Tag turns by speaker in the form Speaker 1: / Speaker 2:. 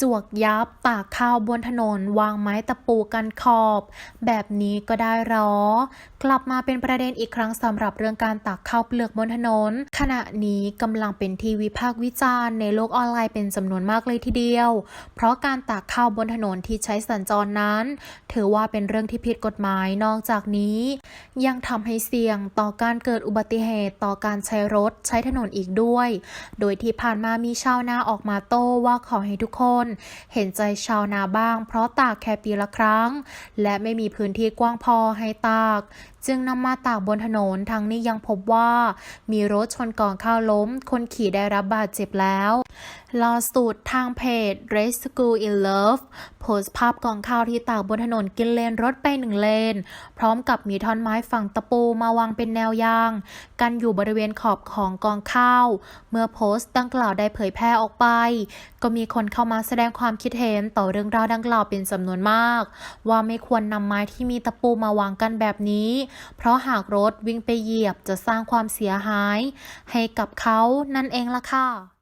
Speaker 1: จวกยับตากข้าวบนถนนวางไม้ตะปูกันขอบ แบบนี้ก็ได้หรอ กลับมาเป็นประเด็นอีกครั้งสำหรับเรื่องการตากข้าวเปลือกบนถนน ขณะนี้กำลังเป็นที่วิพากษ์วิจารณ์ในโลกออนไลน์เป็นจำนวนมากเลยทีเดียว เพราะการตากข้าวบนถนนที่ใช้สัญจรนั้น ถือว่าเป็นเรื่องที่ผิดกฎหมายนอกจากนี้ ยังทำให้เสี่ยงต่อการเกิดอุบัติเหตุต่อการใช้รถใช้ถนนอีกด้วย โดยที่ผ่านมามีชาวนาออกมาโต้ว่าขอให้ทุกคนเห็นใจชาวนาบ้าง เพราะตากแค่ปีละครั้ง และไม่มีพื้นที่กว้างพอให้ตาก จึงนำมาตากบนถนนทั้งนี้ยังพบว่า มีรถชนกองข้าวล้ม คนขี่ได้รับบาดเจ็บแล้วล่าสุดทางเพจ Rescue in Love โพสต์ภาพกองข้าวที่ตากบนถนนกินเลนรถไปหนึ่งเลน พร้อมกับมีท่อนไม้ฝังตะปูมาวางเป็นแนวยาง กันอยู่บริเวณขอบของกองข้าว เมื่อโพสต์ดังกล่าวได้เผยแพร่ออกไป ก็มีคนเข้ามาแสงความคิดเห็นต่อเรื่องราวดังกล่าวเป็นจำนวนมาก ว่าไม่ควรนำไม้ที่มีตะปูมาวางกันแบบนี้ เพราะหากรถวิ่งไปเหยียบจะสร้างความเสียหาย ให้กับเขานั่นเองล่ะค่ะ